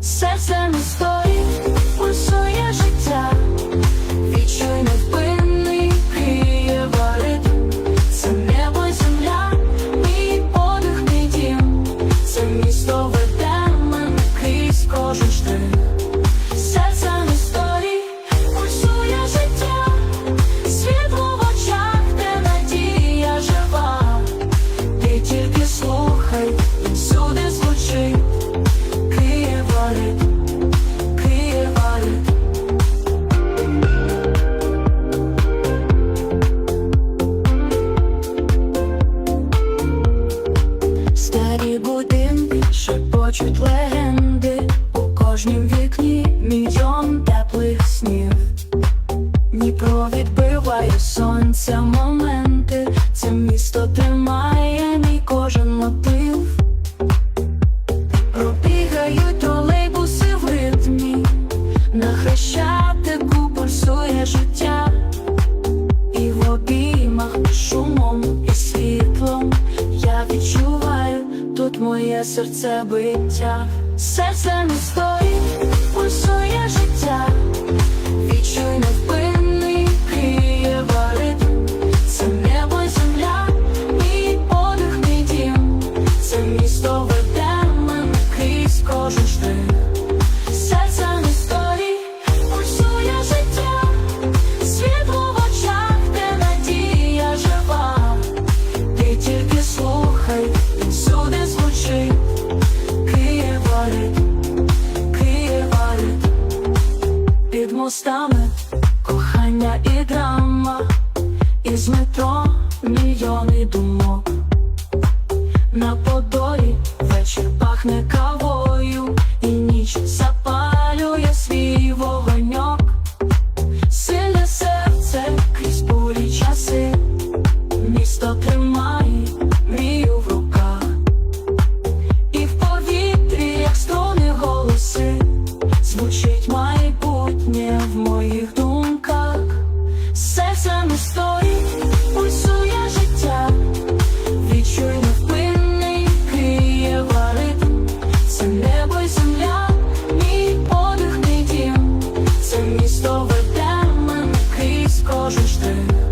Set Sesame Story. старі будинки, шепочуть легенди, у кожнім вікні мільйон теплих снів. Дніпро відбиває сонця моменти, це місто тримає мій кожен мотив. Пробігають тролейбуси в ритмі, на хрещатику пульсує життя. моє серце биття, серце не стоїть, пульсує кохання і драма, із метро мільйони думок. небо земля, мій подих мій дім, це місто крізь кожен штрих.